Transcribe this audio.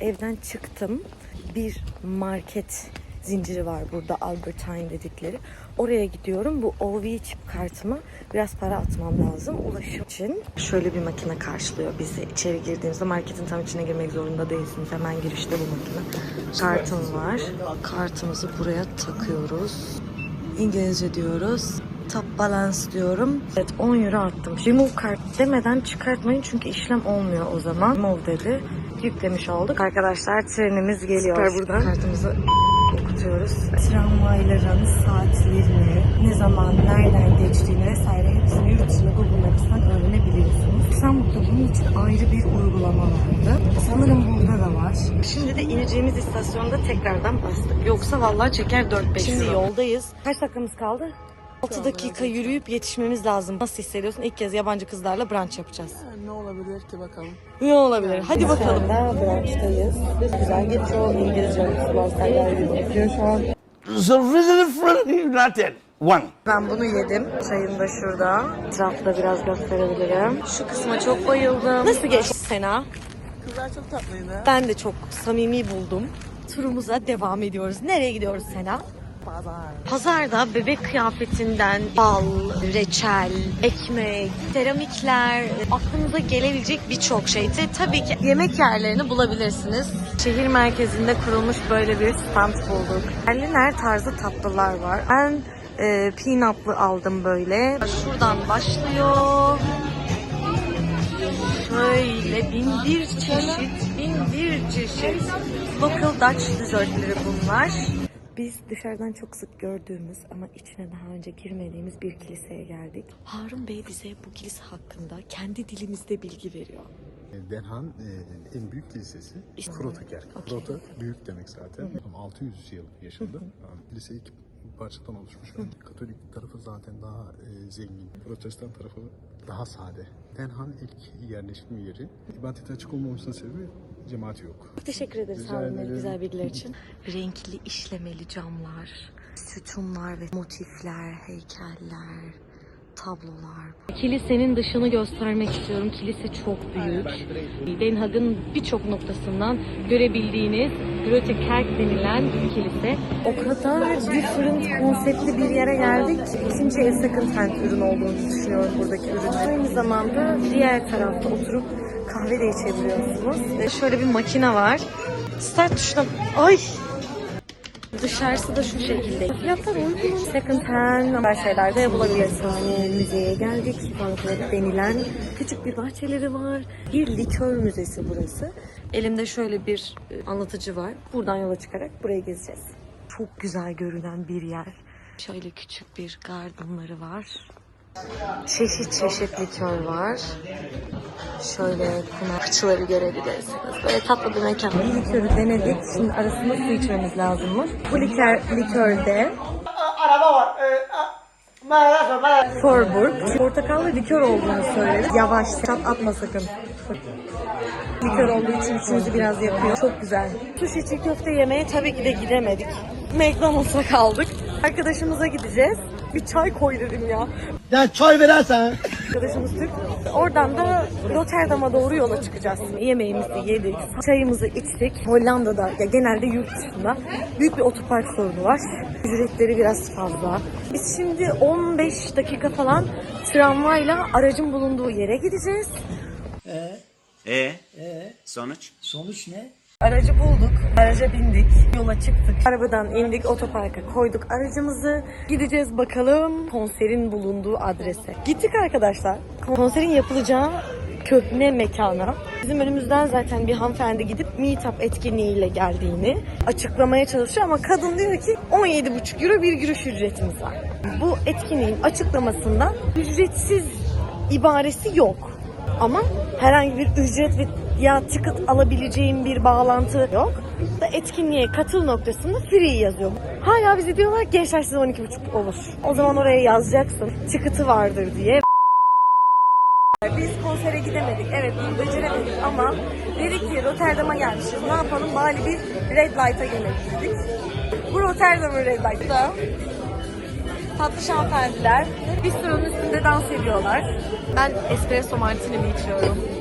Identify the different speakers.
Speaker 1: Evden çıktım. Bir market zinciri var burada Albertine dedikleri. Oraya gidiyorum. Bu OV çip kartıma biraz para atmam lazım ulaşım için. Şöyle bir makine karşılıyor bizi. İçeri girdiğimizde marketin tam içine girmek zorunda değilsiniz. Hemen girişte bu makine. Kartım var. Kartımızı buraya takıyoruz. İngilizce diyoruz. Top balance diyorum. Evet 10 euro attım. Remove kart demeden çıkartmayın çünkü işlem olmuyor o zaman. Remove dedi. Yüklemiş olduk. Arkadaşlar trenimiz geliyor.
Speaker 2: Süper buradan.
Speaker 1: Kartımızı okutuyoruz. Tramvayların saatlerini, ne zaman, nereden geçtiğini vesaire hepsini yurt dışında Google Maps'ten öğrenebiliyorsunuz. İstanbul'da bunun için ayrı bir uygulama vardı. Sanırım burada da var. Şimdi de ineceğimiz istasyonda tekrardan bastık. Yoksa vallahi çeker 4-5 Şimdi yoldayız. Kaç dakikamız kaldı? 6 dakika yürüyüp yetişmemiz lazım. Nasıl hissediyorsun? İlk kez yabancı kızlarla brunch yapacağız.
Speaker 2: Ne olabilir ki bakalım.
Speaker 1: Ne olabilir? Hadi bakalım. Brunch'tayız. Güzel git o İngilizce öğretmenler. Şu an
Speaker 3: United. One.
Speaker 1: Ben bunu yedim. Çayım da şurada. Etrafta biraz gösterebilirim. Şu kısma çok bayıldım. Nasıl geçti Sena?
Speaker 2: Kızlar çok tatlıydı.
Speaker 1: Ben de çok samimi buldum. Turumuza devam ediyoruz. Nereye gidiyoruz Sena?
Speaker 2: Pazar.
Speaker 1: Pazarda bebek kıyafetinden bal, reçel, ekmek, seramikler, aklınıza gelebilecek birçok şey. Tabii ki yemek yerlerini bulabilirsiniz. Şehir merkezinde kurulmuş böyle bir stand bulduk. Berliner tarzı tatlılar var. Ben e, peanutlı aldım böyle. Şuradan başlıyor. Şöyle bin bir çeşit, bin bir çeşit local Dutch dessertleri bunlar. Biz dışarıdan çok sık gördüğümüz ama içine daha önce girmediğimiz bir kiliseye geldik. Harun Bey bize bu kilise hakkında kendi dilimizde bilgi veriyor.
Speaker 4: Denhan e, en büyük kilisesi
Speaker 1: İsmi.
Speaker 4: Krotaker.
Speaker 1: Okey.
Speaker 4: Krota büyük demek zaten. Ama 600 yıl yaşında. Kilise iki parçadan oluşmuş. Katolik tarafı zaten daha e, zengin. Protestan tarafı daha sade. Denhan ilk yerleşim yeri. İbadete açık olmamasının sebebi cemaati yok.
Speaker 1: Teşekkür ederiz
Speaker 4: Rica ederim.
Speaker 1: güzel bilgiler için. Renkli işlemeli camlar, sütunlar ve motifler, heykeller, tablolar. Kilisenin dışını göstermek istiyorum. Kilise çok büyük. Den Haag'ın birçok noktasından görebildiğiniz Grotekerk denilen bir kilise. O kadar different konseptli bir yere geldik. ki İkinci el second hand ürün olduğunu düşünüyorum buradaki ürünler. Aynı zamanda diğer tarafta oturup kahve de içebiliyorsunuz. Ve şöyle bir makine var. Start tuşuna... Ay! Dışarısı da şu şekilde. Fiyatlar uygun. Second hand her şeyler de bulabilirsiniz. Yani müzeye geldik. Bankları denilen küçük bir bahçeleri var. Bir likör müzesi burası. Elimde şöyle bir e, anlatıcı var. Buradan yola çıkarak burayı gezeceğiz. Çok güzel görünen bir yer. Şöyle küçük bir gardenları var. Çeşit çeşit likör var. Şöyle konakçıları görebilirsiniz. Böyle tatlı bir mekan. Likörü denedik. Şimdi arasında su içmemiz lazımmış. Bu likör, likörde Forburg. Portakallı likör olduğunu söyledi. Yavaş, çat atma sakın. Likör olduğu için içimizi biraz yakıyor. Çok güzel. Sushi çiğ köfte yemeye tabii ki de gidemedik. McDonald's'a kaldık. Arkadaşımıza gideceğiz. Bir çay koy dedim ya.
Speaker 5: Ya çay verersen.
Speaker 1: Arkadaşımız Türk. Oradan da Rotterdam'a doğru yola çıkacağız. Yemeğimizi yedik, çayımızı içtik. Hollanda'da, ya genelde yurt dışında büyük bir otopark sorunu var. Ücretleri biraz fazla. Biz şimdi 15 dakika falan tramvayla aracın bulunduğu yere gideceğiz.
Speaker 6: E sonuç?
Speaker 5: Sonuç ne?
Speaker 1: Aracı bulduk, araca bindik, yola çıktık. Arabadan indik, otoparka koyduk aracımızı. Gideceğiz bakalım konserin bulunduğu adrese. Gittik arkadaşlar. Konserin yapılacağı köhne mekana. Bizim önümüzden zaten bir hanımefendi gidip meetup etkinliğiyle geldiğini açıklamaya çalışıyor ama kadın diyor ki 17,5 euro bir giriş ücretimiz var. Bu etkinliğin açıklamasında ücretsiz ibaresi yok. Ama herhangi bir ücret ve ya ticket alabileceğim bir bağlantı yok. Da etkinliğe katıl noktasında free yazıyor. Hala bize diyorlar ki gençler size 12.5 olur. O zaman oraya yazacaksın. Ticket'ı vardır diye. Biz konsere gidemedik. Evet bunu beceremedik ama dedik ki Rotterdam'a gelmişiz. Ne yapalım? Bari bir red light'a gelelim dedik. Bu Rotterdam'ın red light'ta tatlı hanımefendiler bir sıranın üstünde dans ediyorlar. Ben espresso martini mi içiyorum?